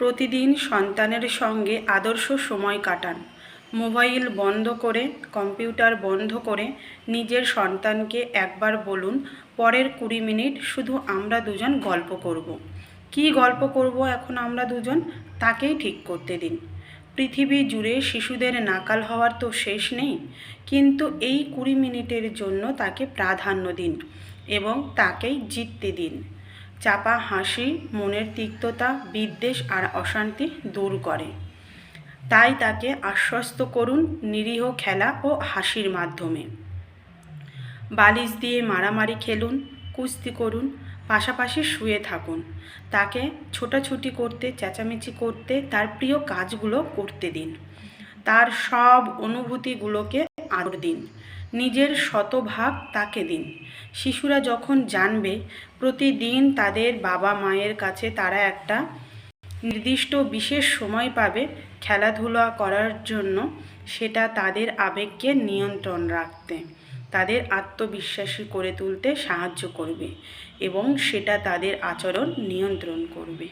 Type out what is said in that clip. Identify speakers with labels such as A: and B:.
A: প্রতিদিন সন্তানের সঙ্গে আদর্শ সময় কাটান। মোবাইল বন্ধ করে, কম্পিউটার বন্ধ করে নিজের সন্তানকে একবার বলুন, পরের কুড়ি মিনিট শুধু আমরা দুজন গল্প করব। কী গল্প করব এখন আমরা দুজন? তাকেই ঠিক করতে দিন। পৃথিবী জুড়ে শিশুদের নাকাল হওয়ার তো শেষ নেই, কিন্তু এই কুড়ি মিনিটের জন্য তাকে প্রাধান্য দিন এবং তাকেই জিততে দিন। চাপা হাসি, মনের তিক্ততা, বিদ্বেষ আর অশান্তি দূর করে। তাই তাকে আশ্বস্ত করুন নিরীহ খেলা ও হাসির মাধ্যমে। বালিশ দিয়ে মারামারি খেলুন, কুস্তি করুন, পাশাপাশি শুয়ে থাকুন। তাকে ছোটাছুটি করতে, চেঁচামেচি করতে তার প্রিয় কাজগুলো করতে দিন। তার সব অনুভূতিগুলোকে আদর দিন। নিজের শতভাগ তাকে দিন। শিশুরা যখন জানবে, প্রতিদিন তাদের বাবা মায়ের কাছে তারা একটা নির্দিষ্ট বিশেষ সময় পাবে খেলাধুলা করার জন্য, সেটা তাদের আবেগকে নিয়ন্ত্রণ রাখতে, তাদের আত্মবিশ্বাসী করে তুলতে সাহায্য করবে এবং সেটা তাদের আচরণ নিয়ন্ত্রণ করবে।